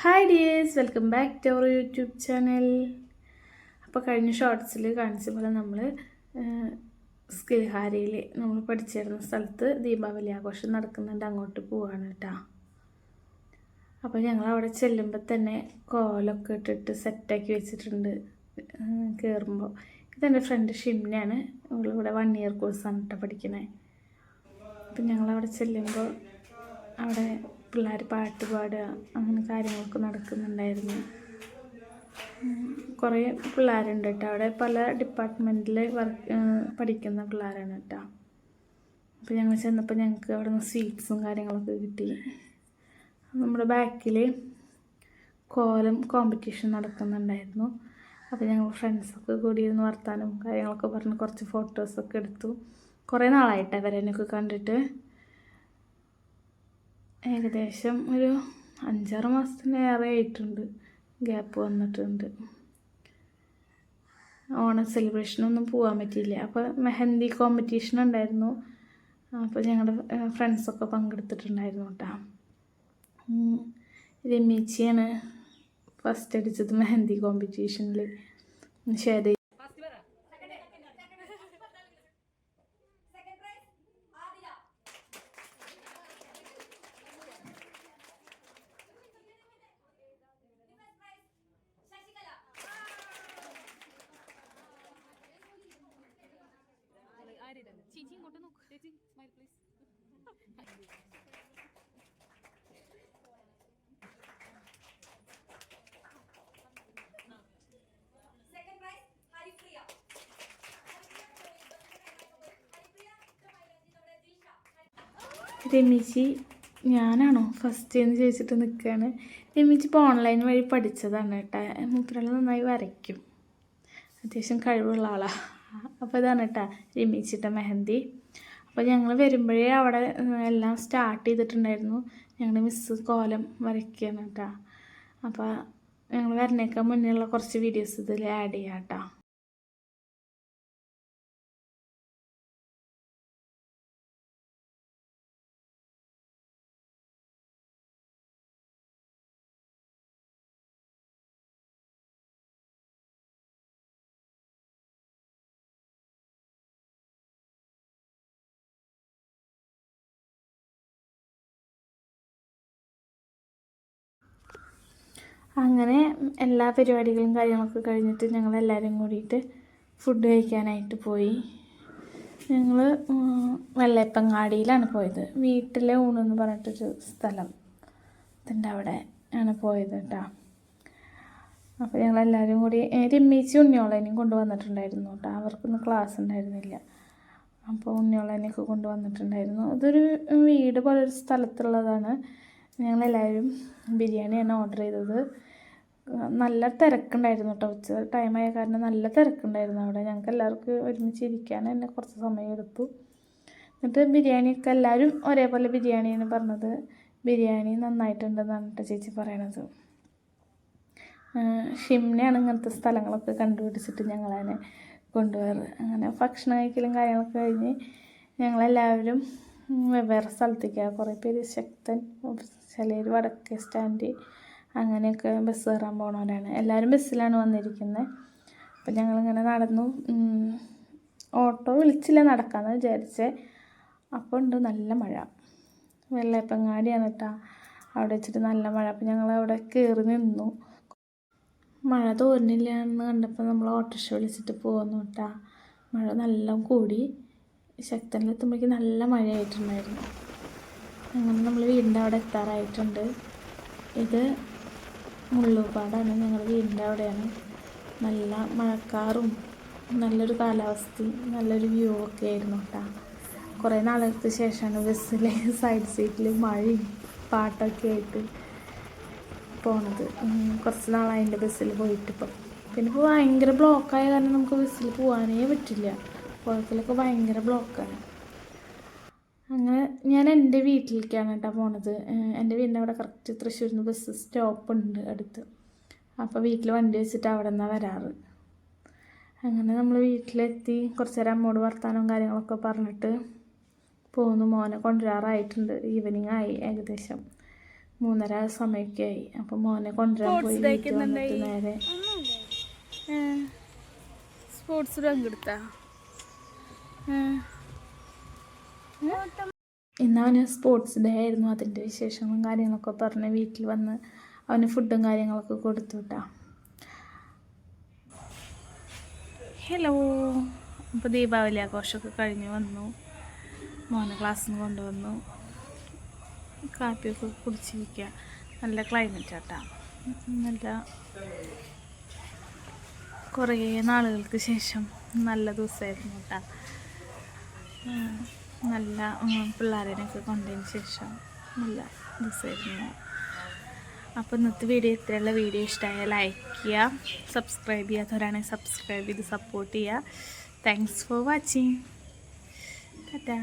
Hi dears welcome back to our YouTube channel അപ്പോൾ കഴിഞ്ഞ ഷോർട്സിൽ കാണിച്ച പോലെ നമ്മൾ സ്കിൽഹാരയിൽ നമ്മൾ പഠിച്ചിരുന്ന സ്ഥലത്ത് ദീപാവലി ആഘോഷം നടക്കുന്നുണ്ട്. അങ്ങോട്ട് പോവാണ് കേട്ടോ അപ്പോൾ ഞങ്ങൾ അവിടെ ചെല്ലുമ്പോൾ തന്നെ കോലൊക്കെ ഇട്ടിട്ട് സെറ്റാക്കി വെച്ചിട്ടുണ്ട്. കയറുമ്പോൾ ഇതെന്റെ ഫ്രണ്ട് ഷിംനയാണ്. ഇവളിവിടെ വൺ ഇയർ കോഴ്സാണ് കേട്ടോ പഠിക്കുന്നത് അപ്പം ഞങ്ങളവിടെ ചെല്ലുമ്പോൾ അവിടെ പിള്ളേർ പാട്ട് പാടുക അങ്ങനെ കാര്യങ്ങളൊക്കെ നടക്കുന്നുണ്ടായിരുന്നു. കുറേ പിള്ളേരുണ്ട് കേട്ടോ. അവിടെ പല ഡിപ്പാർട്ട്മെന്റിൽ വർക്ക് പഠിക്കുന്ന പിള്ളേരാണ് കേട്ടോ. അപ്പോൾ ഞങ്ങൾ ചെന്നപ്പോൾ ഞങ്ങൾക്ക് അവിടെ നിന്ന് സ്വീറ്റ്സും കാര്യങ്ങളൊക്കെ കിട്ടി. നമ്മുടെ ബാക്കിൽ കോലം കോമ്പറ്റീഷൻ നടക്കുന്നുണ്ടായിരുന്നു. അപ്പോൾ ഞങ്ങൾ ഫ്രണ്ട്സൊക്കെ കൂടി ഇരുന്ന് വർത്താനം കാര്യങ്ങളൊക്കെ പറഞ്ഞ് കുറച്ച് ഫോട്ടോസൊക്കെ എടുത്തു. കുറേ നാളായിട്ട് അവരെന്നൊക്കെ കണ്ടിട്ട്. ഏകദേശം ഒരു അഞ്ചാറ് മാസത്തിനേറെ ആയിട്ടുണ്ട്. ഗ്യാപ്പ് വന്നിട്ടുണ്ട്. ഓണം സെലിബ്രേഷനൊന്നും പോകാൻ പറ്റിയില്ല. അപ്പോൾ മെഹന്തി കോമ്പറ്റീഷൻ ഉണ്ടായിരുന്നു. അപ്പോൾ ഞങ്ങളുടെ ഫ്രണ്ട്സൊക്കെ പങ്കെടുത്തിട്ടുണ്ടായിരുന്നു കേട്ടോ. രമീച്ചിയാണ് ഫസ്റ്റ് അടിച്ചത് മെഹന്തി കോമ്പറ്റീഷനിൽ ശരി ഇങ്ങോട്ട് നോക്ക്. ചേച്ചി സ്മൈൽ പ്ലീസ് prize, Haripriya. രമീച്ചി ഞാനാണോ ഫസ്റ്റ് എന്ന് ചോദിച്ചിട്ട് നിൽക്കുകയാണ് രമീച്ചി ഇപ്പോൾ ഓൺലൈൻ വഴി പഠിച്ചതാണ് കേട്ടോ. മൂപ്പരാൾ നന്നായി വരയ്ക്കും. അത്യാവശ്യം കഴിവുള്ള ആളാണ് അപ്പോൾ ഇതാണ് കേട്ടോ രമീച്ചിട്ട മെഹന്തി. അപ്പോൾ ഞങ്ങൾ വരുമ്പോഴേ അവിടെ എല്ലാം സ്റ്റാർട്ട് ചെയ്തിട്ടുണ്ടായിരുന്നു. ഞങ്ങളുടെ മിസ്സ് കോലം വരയ്ക്കുകയാണ് കേട്ടോ അപ്പോൾ ഞങ്ങൾ വരണേക്കാൾ മുന്നേയുള്ള കുറച്ച് വീഡിയോസ് ഇതിൽ ആഡ് ചെയ്യാം കേട്ടോ അങ്ങനെ എല്ലാ പരിപാടികളും കാര്യങ്ങളൊക്കെ കഴിഞ്ഞിട്ട് ഞങ്ങൾ എല്ലാവരും കൂടിയിട്ട് ഫുഡ് കഴിക്കാനായിട്ട് പോയി. ഞങ്ങൾ വെള്ളയപ്പങ്ങാടിയിലാണ് പോയത്. വീട്ടിലെ ഊണെന്ന് പറഞ്ഞിട്ടൊരു സ്ഥലം ഇതിന്റെ അവിടെ ആണ് പോയത് കേട്ടോ അപ്പോൾ ഞങ്ങൾ എല്ലാവരും കൂടി രമ്മീച്ചി ഉണ്ണിയോളേനെയും കൊണ്ടുവന്നിട്ടുണ്ടായിരുന്നു കേട്ടോ അവർക്കൊന്നും ക്ലാസ് ഉണ്ടായിരുന്നില്ല. അപ്പോൾ ഉണ്ണിയോളേനെയൊക്കെ കൊണ്ടുവന്നിട്ടുണ്ടായിരുന്നു. അതൊരു വീട് പോലൊരു സ്ഥലത്തുള്ളതാണ്. ഞങ്ങളെല്ലാവരും ബിരിയാണിയാണ് ഓർഡർ ചെയ്തത്. നല്ല തിരക്കുണ്ടായിരുന്നു കേട്ടോ ഉച്ച ടൈമായ കാരണം നല്ല തിരക്കുണ്ടായിരുന്നു അവിടെ. ഞങ്ങൾക്ക് എല്ലാവർക്കും ഒരുമിച്ച് ഇരിക്കാൻ തന്നെ കുറച്ച് സമയം എടുത്തു എന്നിട്ട് ബിരിയാണിയൊക്കെ എല്ലാവരും ഒരേപോലെ ബിരിയാണിയാണ് പറഞ്ഞത്. ബിരിയാണി നന്നായിട്ടുണ്ടെന്നാണ് കേട്ടോ ചേച്ചി പറയണത്. ഷിംനയാണ് ഇങ്ങനത്തെ സ്ഥലങ്ങളൊക്കെ കണ്ടുപിടിച്ചിട്ട് ഞങ്ങളതിനെ കൊണ്ടുപോകാറ് അങ്ങനെ ഭക്ഷണം കഴിക്കലും കാര്യങ്ങളൊക്കെ കഴിഞ്ഞ് ഞങ്ങളെല്ലാവരും വെവ്വേറെ സ്ഥലത്തേക്കാണ് കുറേ പേര് ശക്തൻ ചിലർ വടക്കേ സ്റ്റാൻഡ് അങ്ങനെയൊക്കെ ബസ് കയറാൻ പോണവരാണ്. എല്ലാവരും ബസ്സിലാണ് വന്നിരിക്കുന്നത് അപ്പം ഞങ്ങളിങ്ങനെ നടന്നു. ഓട്ടോ വിളിച്ചില്ല നടക്കാമെന്ന് വിചാരിച്ചേ. അപ്പോൾ ഉണ്ട് നല്ല മഴ. വെള്ളയപ്പങ്ങാടിയാണ് കേട്ടോ അവിടെ വെച്ചിട്ട് നല്ല മഴ. അപ്പം ഞങ്ങൾ അവിടെ കയറി നിന്നു. മഴ തോരുന്നില്ല എന്ന് കണ്ടപ്പോൾ നമ്മൾ ഓട്ടോറിക്ഷ വിളിച്ചിട്ട് പോകുന്നു കേട്ടാ മഴ നല്ല കൂടി. ശക്തനിലെത്തുമ്പോഴേക്ക് നല്ല മഴയായിട്ടുണ്ടായിരുന്നു. അങ്ങനെ നമ്മൾ വീടിന്റെ അവിടെ എത്താറായിട്ടുണ്ട്. ഇത് മുള്ളൂപ്പാടാണ് ഞങ്ങളുടെ വീടിന്റെ അവിടെയാണ്. നല്ല മഴക്കാറും നല്ലൊരു കാലാവസ്ഥയും നല്ലൊരു വ്യൂ ഒക്കെ ആയിരുന്നു കേട്ടോ കുറേ നാളുകൾക്ക് ശേഷമാണ് ബസ്സിലെ സൈഡ് സീറ്റിൽ മഴയും പാട്ടൊക്കെ ആയിട്ട് പോണത്. കുറച്ച് നാളായി ബസ്സിൽ പോയിട്ടിപ്പം പിന്നെ ഇപ്പോൾ ഭയങ്കര ബ്ലോക്കായ കാരണം നമുക്ക് ബസ്സിൽ പോകാനേ പറ്റില്ല. കുളത്തിലൊക്കെ ഭയങ്കര ബ്ലോക്കാണ് അങ്ങനെ ഞാൻ എന്റെ വീട്ടിലേക്കാണ് കേട്ടോ പോണത്. എന്റെ വീടിന്റെ അവിടെ കറക്റ്റ് തൃശ്ശൂരിൽ നിന്ന് ബസ് സ്റ്റോപ്പ് ഉണ്ട് അടുത്ത്. അപ്പോൾ വീട്ടിൽ വണ്ടി വെച്ചിട്ട് അവിടെ നിന്നാണ് വരാറ്. അങ്ങനെ നമ്മൾ വീട്ടിലെത്തി. കുറച്ച് നേരം അമ്മോട് വർത്താനവും കാര്യങ്ങളൊക്കെ പറഞ്ഞിട്ട് പോന്നു. മോനെ കൊണ്ടുവരാറായിട്ടുണ്ട്. ഈവനിങ് ആയി ഏകദേശം. മൂന്നര സമയമൊക്കെ ആയി. അപ്പം മോനെ കൊണ്ടുവരാൻ പോയി. നേരെ. സ്പോർട്സ് പങ്കെടുത്താ? ഇന്ന് അവന് സ്പോർട്സ് ഡേ ആയിരുന്നു. അതിന്റെ വിശേഷങ്ങളും കാര്യങ്ങളൊക്കെ പറഞ്ഞ് വീട്ടിൽ വന്ന് അവന് ഫുഡും കാര്യങ്ങളൊക്കെ കൊടുത്തു വിട്ടാ ഹലോ അപ്പോൾ ദീപാവലി ആഘോഷമൊക്കെ കഴിഞ്ഞ് വന്നു. മോനെ നിന്ന് കൊണ്ടുവന്നു. കാപ്പിയൊക്കെ കുടിച്ചിരിക്കുക നല്ല ക്ലൈമറ്റ് ആട്ടാ. നല്ല കുറേ നാളുകൾക്ക് ശേഷം നല്ല ദിവസമായിരുന്നു കേട്ടാ നല്ല ഉം, പിള്ളേരെയൊക്കെ കൊണ്ടതിന് ശേഷം നല്ല ദിവസമായിരുന്നു അപ്പോൾ ഇന്നത്തെ വീഡിയോ ഇത്രയുള്ള വീഡിയോ ഇഷ്ടമായ ലൈക്ക് ചെയ്യുക സബ്സ്ക്രൈബ് ചെയ്യാത്തവരാണെങ്കിൽ സബ്സ്ക്രൈബ് ചെയ്ത് സപ്പോർട്ട് ചെയ്യുക. Thanks for watching Tata